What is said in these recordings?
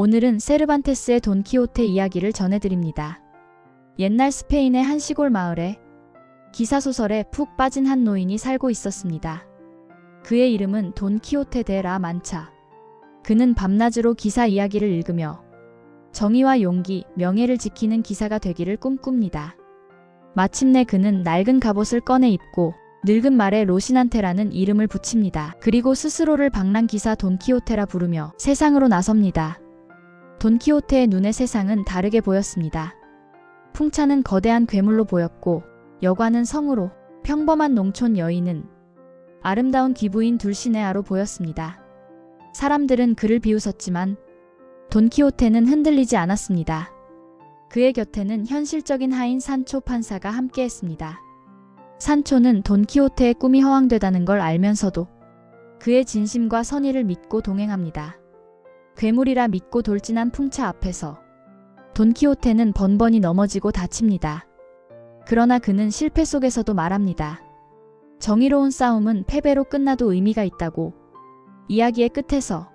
오늘은 세르반테스의 돈키호테 이야기를 전해드립니다. 옛날 스페인의 한 시골 마을에 기사소설에 푹 빠진 한 노인이 살고 있었습니다. 그의 이름은 돈키호테 데 라 만차. 그는 밤낮으로 기사 이야기를 읽으며 정의와 용기, 명예를 지키는 기사가 되기를 꿈꿉니다. 마침내 그는 낡은 갑옷을 꺼내 입고 늙은 말에 로시난테라는 이름을 붙입니다. 그리고 스스로를 방랑 기사 돈키호테라 부르며 세상으로 나섭니다. 돈키호테의 눈의 세상은 다르게 보였습니다. 풍차는 거대한 괴물로 보였고 여관은 성으로 평범한 농촌 여인은 아름다운 기부인 둘시네아로 보였습니다. 사람들은 그를 비웃었지만 돈키호테는 흔들리지 않았습니다. 그의 곁에는 현실적인 하인 산초 판사가 함께했습니다. 산초는 돈키호테의 꿈이 허황되다는 걸 알면서도 그의 진심과 선의를 믿고 동행합니다. 괴물이라 믿고 돌진한 풍차 앞에서 돈키호테는 번번이 넘어지고 다칩니다. 그러나 그는 실패 속에서도 말합니다. 정의로운 싸움은 패배로 끝나도 의미가 있다고. 이야기의 끝에서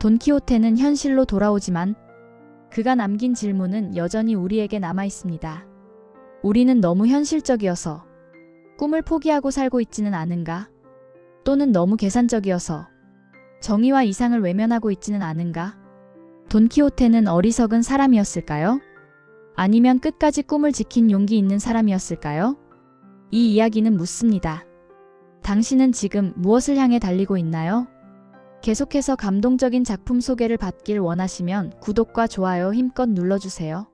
돈키호테는 현실로 돌아오지만 그가 남긴 질문은 여전히 우리에게 남아 있습니다. 우리는 너무 현실적이어서 꿈을 포기하고 살고 있지는 않은가? 또는 너무 계산적이어서 정의와 이상을 외면하고 있지는 않은가? 돈키호테는 어리석은 사람이었을까요? 아니면 끝까지 꿈을 지킨 용기 있는 사람이었을까요? 이 이야기는 묻습니다. 당신은 지금 무엇을 향해 달리고 있나요? 계속해서 감동적인 작품 소개를 받길 원하시면 구독과 좋아요 힘껏 눌러주세요.